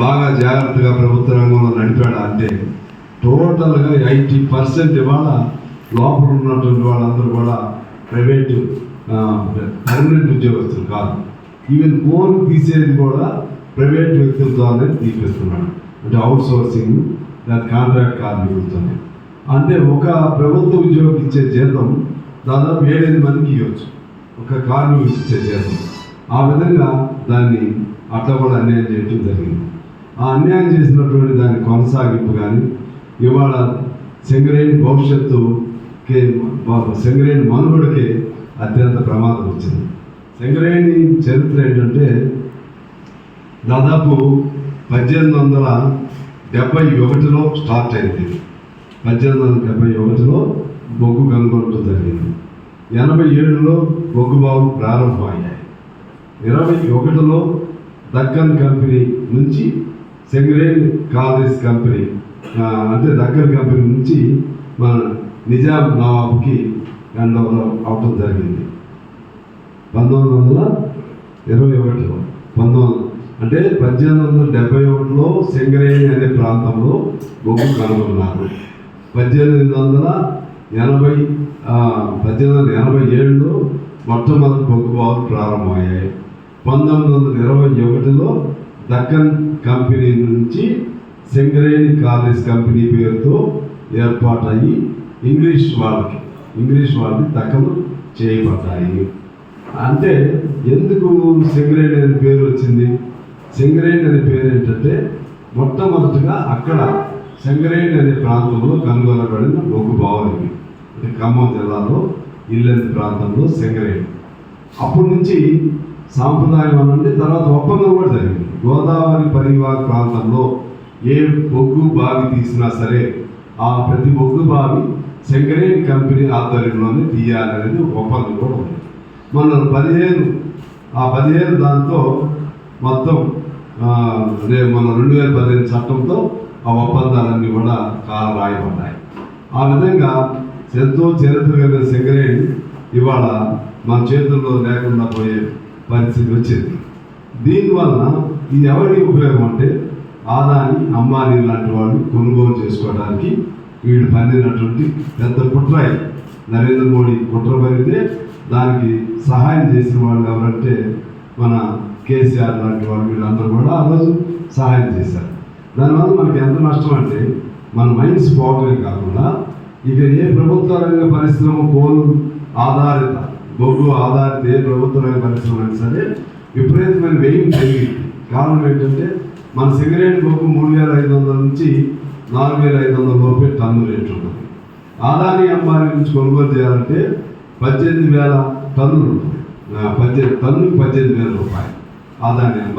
బాగా జాగ్రత్తగా ప్రభుత్వ రంగంలో నడిపాడు అంటే టోటల్గా ఎయిటీ పర్సెంట్ ఇవాళ లోపల ఉన్నటువంటి వాళ్ళందరూ కూడా ప్రైవేటు పర్మనెంట్ ఉద్యోగస్తులు కాదు. ఈవెన్ ఫోన్ తీసేది కూడా ప్రైవేట్ వ్యక్తుల ద్వారానే తీపిస్తున్నాడు అంటే అవుట్ సోర్సింగ్ దాని కాంట్రాక్ట్ కార్మికులతోనే అంటే ఒక ప్రభుత్వ ఉద్యోగికి ఇచ్చే జీతం దాదాపు ఏడెనిమిది మందికి ఇవ్వచ్చు. ఒక కార్మికుడికి ఇచ్చే జీతం. ఆ విధంగా దాన్ని అట్లా కూడా అన్యాయం చేయటం జరిగింది. ఆ అన్యాయం చేసినటువంటి దాని కొనసాగింపు కానీ ఇవాళ సింగరేణి భవిష్యత్తుకి సింగరేణి మనుగడకి అత్యంత ప్రమాదం వచ్చింది. సింగరేణి చరిత్ర ఏంటంటే దాదాపు పద్దెనిమిది వందల డెబ్బై ఒకటిలో స్టార్ట్ అయింది. పద్దెనిమిది వందల డెబ్బై ఒకటిలో బొగ్గు కనుగొనడం జరిగింది. ఎనభై ఏడులో బొగ్గు బావులు ప్రారంభమయ్యాయి. ఇరవై ఒకటిలో దక్కన్ కంపెనీ నుంచి సింగరేణి కాలేజ్ కంపెనీ అంటే దక్కన్ కంపెనీ నుంచి మన నిజాం నవాబ్కి హ్యాండ్ ఓవర్ అవటం జరిగింది. పంతొమ్మిది వందల ఇరవై ఒకటిలో పంతొమ్మిది అంటే పద్దెనిమిది వందల డెబ్బై ఒకటిలో సెంగరేణి అనే ప్రాంతంలో బొగ్గు కనుగొన్నారు. పద్దెనిమిది వందల ఎనభై పద్దెనిమిది వందల ఎనభై ఏడులో మొట్టమొదటి బొగ్గు బావులు ప్రారంభమయ్యాయి. పంతొమ్మిది వందల ఇరవై ఒకటిలో దక్కన్ కంపెనీ నుంచి సింగరేణి కాలేజ్ కంపెనీ పేరుతో ఏర్పాటయ్యి ఇంగ్లీష్ వాళ్ళకి ఇంగ్లీష్ వాళ్ళకి దక్కలు చేయబడ్డాయి. అంటే ఎందుకు సింగరేణి అనే పేరు వచ్చింది? సింగరేణి అనే పేరు ఏంటంటే మొట్టమొదటిగా అక్కడ సింగరేణి అనే ప్రాంతంలో కనుగొనబడిన ఒక బావులకి అంటే ఖమ్మం జిల్లాలో ఇల్లెందు ప్రాంతంలో సింగరేణి. అప్పటి నుంచి సాంప్రదాయం అనండి తర్వాత ఒప్పందం కూడా జరిగింది. గోదావరి పరివాహ ప్రాంతంలో ఏ బొగ్గు బావి తీసినా సరే ఆ ప్రతి బొగ్గు బావి సింగరేణి కంపెనీ ఆధ్వర్యంలోనే తీయాలనేది ఒప్పందం కూడా ఉంది. మన పదిహేను ఆ పదిహేను దాంతో మొత్తం మన రెండు వేల పదిహేను చట్టంతో ఆ ఒప్పందాలన్నీ కూడా కాలం రాయబడ్డాయి ఆ విధంగా ఎంతో చరిత్ర కలిగిన శంకరేణి ఇవాళ మన చేతుల్లో లేకుండా పరిస్థితి వచ్చింది. దీనివల్ల ఇది ఎవరికి ఉపయోగం అంటే ఆదాని అంబానీ లాంటి వాళ్ళు కొనుగోలు చేసుకోవడానికి వీడు పండినటువంటి పెద్ద కుట్రాయి నరేంద్ర మోడీ కుట్ర పనితే దానికి సహాయం చేసిన వాళ్ళు ఎవరంటే మన కేసీఆర్ లాంటి వాళ్ళు వీళ్ళందరూ కూడా ఆ రోజు సహాయం చేశారు. దానివల్ల మనకి ఎంత నష్టం అంటే మన మైండ్స్ పోవటమే కాకుండా ఇక ఏ ప్రభుత్వ రంగ పరిశ్రమ కోలు ఆధారిత బొగ్గు ఆధారిత ఏ ప్రభుత్వ పరిశ్రమ అయినా సరే విపరీతమైన వ్యయం పెరిగింది కారణం ఏంటంటే మన సిగరెట్ బొగ్గు మూడు వేల ఐదు వందల నుంచి నాలుగు వేల ఐదు వందల లోపే టన్ను రేటు ఉంటుంది ఆదాని అంబానీ నుంచి కొనుగోలు చేయాలంటే పద్దెనిమిది వేల టన్నులు ఉంటుంది పద్దెనిమిది టన్ను పద్దెనిమిది వేల రూపాయలు ఆదాని